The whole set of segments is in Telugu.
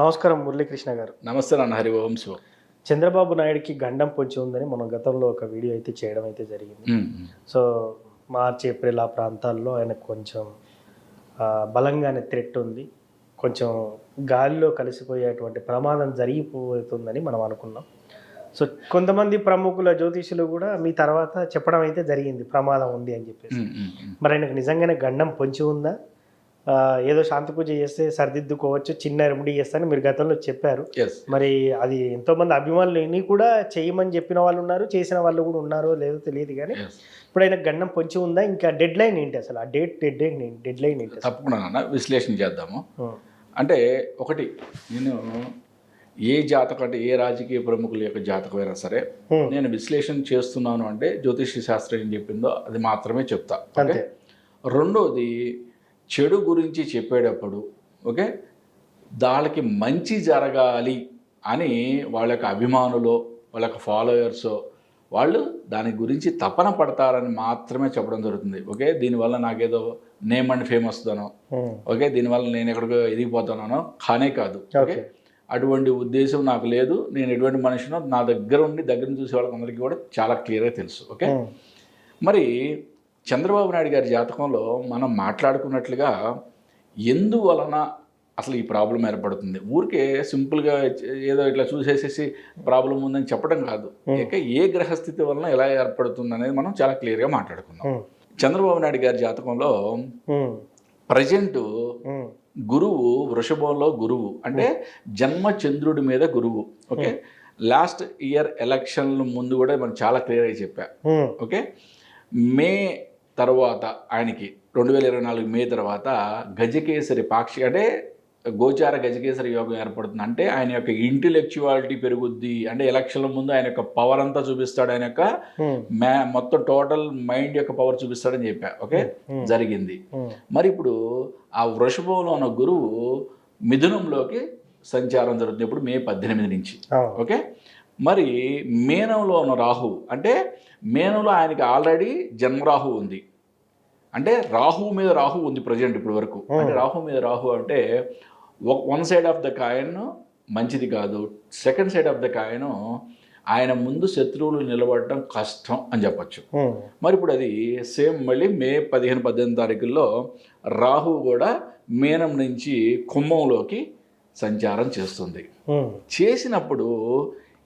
నమస్కారం మురళీకృష్ణ గారు. నమస్తే నాన్న హరి ఓం శివ. చంద్రబాబు నాయుడుకి గండం పొంచి ఉందని మనం గతంలో ఒక వీడియో అయితే చేయడం అయితే జరిగింది. సో మార్చి ఏప్రిల్ ఆ ప్రాంతాల్లో ఆయనకు కొంచెం బలంగానే థ్రెట్ ఉంది. కొంచెం గాలిలో కలిసిపోయేటువంటి ప్రమాదం జరిగిపోతుందని మనం అనుకున్నాం. సో కొంతమంది ప్రముఖుల జ్యోతిషులు కూడా మీ తర్వాత చెప్పడం అయితే జరిగింది. ప్రమాదం ఉంది అని చెప్పేసి. మరి ఆయనకు నిజంగానే గండం పొంచి ఉందా? ఏదో శాంతి పూజ చేస్తే సరిదిద్దుకోవచ్చు చిన్న రెమెడీ చేస్తానని మీరు గతంలో చెప్పారు. మరి అది ఎంతో మంది అభిమానులు కూడా చేయమని చెప్పిన వాళ్ళు ఉన్నారు చేసిన వాళ్ళు కూడా ఉన్నారో లేదో తెలియదు కానీ. ఇప్పుడు ఆయన గండం పొంచి ఉందా ఇంకా డెడ్ లైన్ ఏంటి అసలు ఆ date deadline deadline ఏంటి? తప్పకుండా విశ్లేషణ చేద్దాము. అంటే ఒకటి నేను ఏ జాతకం అంటే ఏ రాజకీయ ప్రముఖుల యొక్క జాతకమైనా సరే. నేను విశ్లేషణ చేస్తున్నాను అంటే జ్యోతిష్య శాస్త్రం ఏం చెప్పిందో అది మాత్రమే చెప్తా అంతే రెండోది చెడు గురించి చెప్పేటప్పుడు ఓకే వాళ్ళకి మంచి జరగాలి అని వాళ్ళ యొక్క అభిమానులు వాళ్ళ యొక్క ఫాలోయర్స్ వాళ్ళు దాని గురించి తపన పడతారని మాత్రమే చెప్పడం జరుగుతుంది. ఓకే దీనివల్ల నాకేదో నేమ్ అండ్ ఫేమ్ వస్తుందనో ఉం. ఓకే దీనివల్ల నేను ఎక్కడికో ఎదిగిపోతానో కానే కాదు. ఓకే అటువంటి ఉద్దేశం నాకు లేదు. నేను ఎటువంటి మనిషినో నా దగ్గర ఉండి దగ్గర చూసే వాళ్ళందరికీ కూడా చాలా క్లియర్గా తెలుసు. ఓకే. మరి చంద్రబాబు నాయుడు గారి జాతకంలో మనం మాట్లాడుకున్నట్లుగా ఎందువలన అసలు ఈ ప్రాబ్లం ఏర్పడుతుంది? ఊరికే సింపుల్గా ఏదో ఇట్లా చూసేసేసి ప్రాబ్లం ఉందని చెప్పడం కాదు. ఇక ఏ గ్రహస్థితి వలన ఎలా ఏర్పడుతుంది అనేది మనం చాలా క్లియర్గా మాట్లాడుకుందాం ఉం. చంద్రబాబు నాయుడు గారి జాతకంలో. ప్రజెంట్. గురువు వృషభంలో గురువు అంటే జన్మ చంద్రుడి మీద గురువు. ఓకే? లాస్ట్ ఇయర్ ఎలక్షన్ల ముందు కూడా మనం చాలా క్లియర్గా చెప్పా. ఓకే? మే తర్వాత ఆయనకి రెండు వేల ఇరవై నాలుగు మే తర్వాత గజకేసరి పాక్షి అంటే గోచార గజకేసరి యోగం ఏర్పడుతుంది. అంటే ఆయన యొక్క ఇంటెలెక్చువాలిటీ పెరుగుద్ది. అంటే ఎలక్షన్ల ముందు ఆయన యొక్క పవర్ అంతా చూపిస్తాడు. ఆయన యొక్క మొత్తం టోటల్ మైండ్ యొక్క పవర్ చూపిస్తాడని చెప్పా. ఓకే. జరిగింది. మరి ఇప్పుడు ఆ వృషభంలో ఉన్న గురువు మిథునంలోకి సంచారం జరుగుతుంది. ఇప్పుడు మే పద్దెనిమిది నుంచి. ఓకే? మరి మేనంలో ఉన్న రాహు అంటే మేనంలో ఆయనకి ఆల్రెడీ జన్మరాహు ఉంది. అంటే రాహు మీద రాహు ఉంది ప్రజెంట్ ఇప్పటి వరకు. అంటే రాహు మీద రాహు అంటే one side of the coin మంచిది కాదు. Second side of the coin ఆయన ముందు శత్రువులు నిలబడటం కష్టం అని చెప్పొచ్చు. మరి ఇప్పుడు అది సేమ్ మళ్ళీ మే పదిహేను పద్దెనిమిది తారీఖుల్లో రాహు కూడా మేనం నుంచి కుంభంలోకి సంచారం చేస్తుంది. చేసినప్పుడు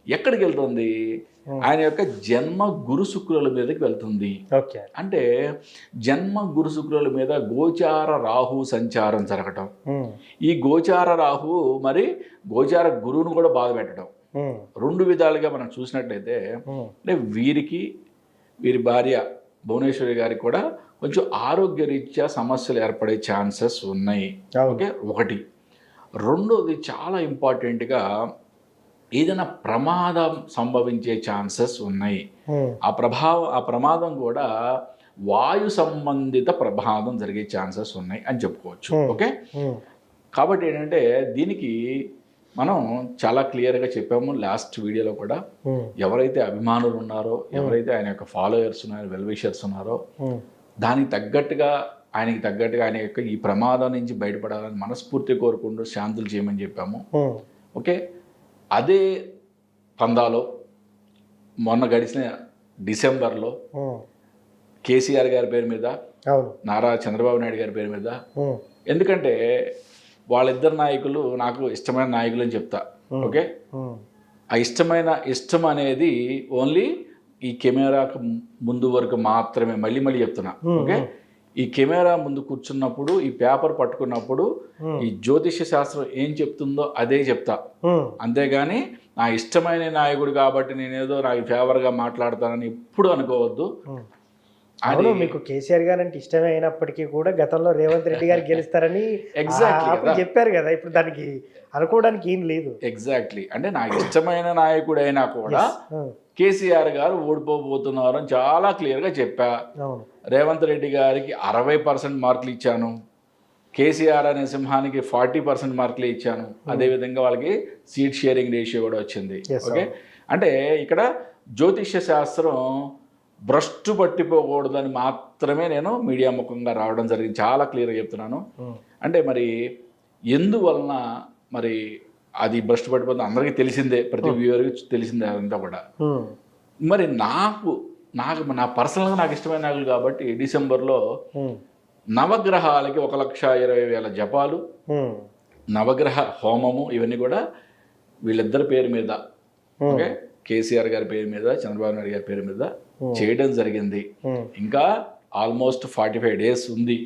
ఎక్కడికి వెళ్తుంది? ఆయన యొక్క జన్మ గురు శుక్రుల మీదకి వెళ్తుంది అంటే జన్మ గురు శుక్రుల మీద గోచార రాహు సంచారం జరగటం ఉం. ఈ గోచార రాహు మరి గోచార గురువును కూడా బాధ పెట్టడం ఉం. రెండు విధాలుగా మనం చూసినట్లయితే. అంటే వీరికి వీరి భార్య భువనేశ్వరి గారికి కూడా కొంచెం ఆరోగ్యరీత్యా సమస్యలు ఏర్పడే ఛాన్సెస్ ఉన్నాయి. ఓకే ఒకటి రెండోది చాలా ఇంపార్టెంట్గా ఏదైనా ప్రమాదం సంభవించే ఛాన్సెస్ ఉన్నాయి. ఆ ప్రభావం ఆ ప్రమాదం కూడా వాయు సంబంధిత ప్రమాదం జరిగే ఛాన్సెస్ ఉన్నాయి అని చెప్పుకోవచ్చు. ఓకే. కాబట్టి ఏంటంటే దీనికి మనం చాలా క్లియర్గా చెప్పాము లాస్ట్ వీడియోలో కూడా. ఎవరైతే అభిమానులు ఉన్నారో ఎవరైతే ఆయన యొక్క ఫాలోయర్స్ ఉన్నారో వెల్విషర్స్ ఉన్నారో. దానికి తగ్గట్టుగా ఆయనకి తగ్గట్టుగా ఆయన యొక్క ఈ ప్రమాదం నుంచి బయటపడాలని మనస్ఫూర్తి కోరుకుంటూ శాంతులు చేయమని చెప్పాము. ఓకే అదే పందాలో మొన్న గడిచిన డిసెంబర్లో. కేసీఆర్ గారి పేరు మీద నారా చంద్రబాబు నాయుడు గారి పేరు మీద. ఎందుకంటే వాళ్ళిద్దరు నాయకులు నాకు ఇష్టమైన నాయకులు అని చెప్తా ఓకే. ఆ ఇష్టమైన ఇష్టం అనేది ఓన్లీ ఈ కెమెరాకు ముందు వరకు మాత్రమే మళ్ళీ మళ్ళీ చెప్తున్నా ఓకే ఈ కెమెరా ముందు కూర్చున్నప్పుడు ఈ పేపర్ పట్టుకున్నప్పుడు. ఈ జ్యోతిష్య శాస్త్రం ఏం చెప్తుందో అదే చెప్తా. అంతేగాని నా ఇష్టమైన నాయకుడు కాబట్టి నేనేదో నాకు ఫేవర్గా మాట్లాడతానని ఎప్పుడు అనుకోవద్దు అవును మీకు కేసీఆర్ గారు అంటే ఇష్టమే అయినప్పటికీ కూడా గతంలో రేవంత్ రెడ్డి గారు గెలుస్తారని కదా. చెప్పారు కదా ఇప్పుడు దానికి అనుకోవడానికి ఏం లేదు. ఎగ్జాక్ట్లీ అంటే నాకు ఇష్టమైన నాయకుడైనా కూడా ఉం. కేసీఆర్ గారు ఓడిపోబోతున్నారు అని చాలా క్లియర్గా చెప్పా. రేవంత్ రెడ్డి గారికి అరవై పర్సెంట్ మార్కులు ఇచ్చాను. కేసీఆర్ అనే సింహానికి ఫార్టీ పర్సెంట్ మార్కులు ఇచ్చాను. అదేవిధంగా వాళ్ళకి సీట్ షేరింగ్ రేషియో కూడా వచ్చింది. ఓకే అంటే ఇక్కడ జ్యోతిష్య శాస్త్రం భ్రష్టు పట్టిపోకూడదని మాత్రమే నేను మీడియా ముఖంగా రావడం జరిగింది. చాలా క్లియర్గా చెప్తున్నాను. ఉం. అంటే మరి ఎందువలన మరి అది భ్రష్టు పడిపోతుంది అందరికీ తెలిసిందే ప్రతి వ్యూవర్కి తెలిసిందే అదంతా కూడా. ఉమ్, మరి నాకు నాకు నా పర్సనల్గా నాకు ఇష్టమైన నాయకులు కాబట్టి డిసెంబర్లో ఉమ్, నవగ్రహాలకి ఒక లక్ష ఇరవై వేల జపాలు నవగ్రహ హోమము ఇవన్నీ కూడా వీళ్ళిద్దరి పేరు మీద ఓకే? కేసీఆర్ గారి పేరు మీద చంద్రబాబు నాయుడు గారి పేరు మీద చేయడం జరిగింది. ఇంకా ఆల్మోస్ట్ ఫార్టీ ఫైవ్ డేస్ ఉంది.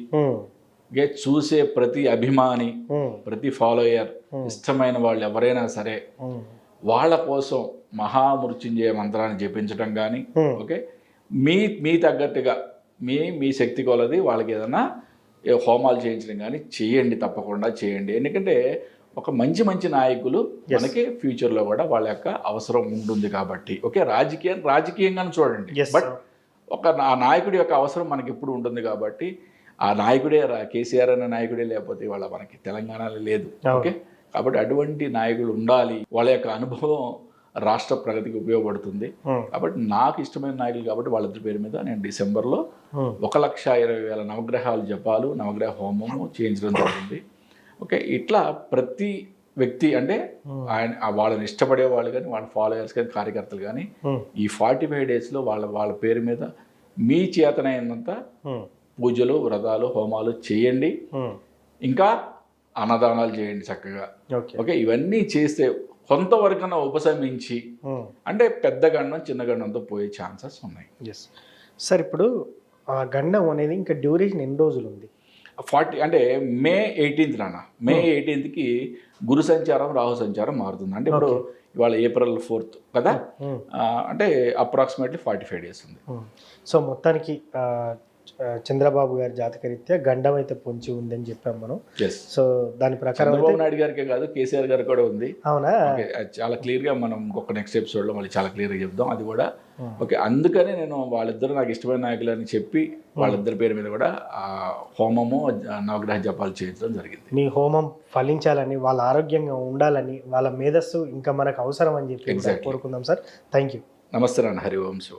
చూసే ప్రతి అభిమాని ప్రతి ఫాలోయర్ ఇష్టమైన వాళ్ళు ఎవరైనా సరే వాళ్ళ కోసం మహామృత్యుంజయ మంత్రాన్ని జపించడం కానీ. ఓకే? మీ మీ తగ్గట్టుగా మీ మీ శక్తి కొలది వాళ్ళకి ఏదైనా హోమాలు చేయించడం కానీ చేయండి తప్పకుండా చేయండి. ఎందుకంటే ఒక మంచి మంచి నాయకులు మనకి ఫ్యూచర్లో కూడా వాళ్ళ యొక్క అవసరం ఉంటుంది కాబట్టి ఓకే? రాజకీయం రాజకీయంగానే చూడండి. బట్. ఒక నాయకుడి యొక్క అవసరం మనకి ఎప్పుడు ఉంటుంది కాబట్టి ఆ నాయకుడే రా- కేసీఆర్ అనే నాయకుడే లేకపోతే వాళ్ళ మనకి తెలంగాణలో లేదు. ఓకే? కాబట్టి అటువంటి నాయకులు ఉండాలి. వాళ్ళ యొక్క అనుభవం రాష్ట్ర ప్రగతికి ఉపయోగపడుతుంది. కాబట్టి నాకు ఇష్టమైన నాయకులు కాబట్టి వాళ్ళిద్దరి పేరు మీద నేను డిసెంబర్లో ఒక లక్ష ఇరవై వేల నవగ్రహాలు జపాలు నవగ్రహ హోమము చేయించడం జరిగింది. ఓకే? ఇట్లా ప్రతి వ్యక్తి అంటే ఆయన వాళ్ళని ఇష్టపడే వాళ్ళు కానీ వాళ్ళ ఫాలోయర్స్ కానీ కార్యకర్తలు కానీ ఈ ఫార్టీ ఫైవ్ డేస్లో వాళ్ళ వాళ్ళ పేరు మీద మీ చేతనైనంత పూజలు వ్రతాలు హోమాలు చేయండి. ఉమ్, ఇంకా అన్నదానాలు చేయండి చక్కగా. ఓకే ఓకే ఇవన్నీ చేస్తే కొంతవరకన్నా ఉపశమించి ఉమ్. అంటే పెద్ద గండం చిన్న గండంతో పోయే ఛాన్సెస్ ఉన్నాయి. ఎస్ సార్ ఇప్పుడు ఆ గండం అనేది ఇంకా డ్యూరేషన్ ఎన్ని రోజులు ఉంది? ఫార్టీ అంటే మే ఎయిటీన్త్ నాన్న. మే ఎయిటీన్త్కి గురు సంచారం రాహు సంచారం మారుతుంది. అంటే ఇప్పుడు ఇవాళ ఏప్రిల్ ఫోర్త్ కదా? అంటే అప్రాక్సిమేట్లీ ఫార్టీ ఫైవ్ డేస్ ఉంది. సో మొత్తానికి చంద్రబాబు గారి జాతకరీత్యా గండం అయితే పొంచి ఉందని చెప్పాం మనం. సో దాని ప్రకారం చంద్రబాబు నాయుడు గారికే కాదు కేసీఆర్ గారికి కూడా ఉంది. అవునా? చాలా క్లియర్గా మనం ఇంకొక నెక్స్ట్ ఎపిసోడ్లో మళ్ళీ చాలా క్లియర్గా చెప్దాం. అది కూడా Hmm. ఓకే అందుకని నేను వాళ్ళిద్దరు నాకు ఇష్టమైన నాయకులు అని చెప్పి వాళ్ళిద్దరి పేరు మీద కూడా ఆ హోమము నవగ్రహ జపాలు చేయించడం జరిగింది. మీ హోమం ఫలించాలని వాళ్ళ ఆరోగ్యంగా ఉండాలని వాళ్ళ మేధస్సు ఇంకా మనకు అవసరం అని చెప్పి. కోరుకుందాం సార్. థ్యాంక్ యూ నమస్తే నాన్న హరి ఓం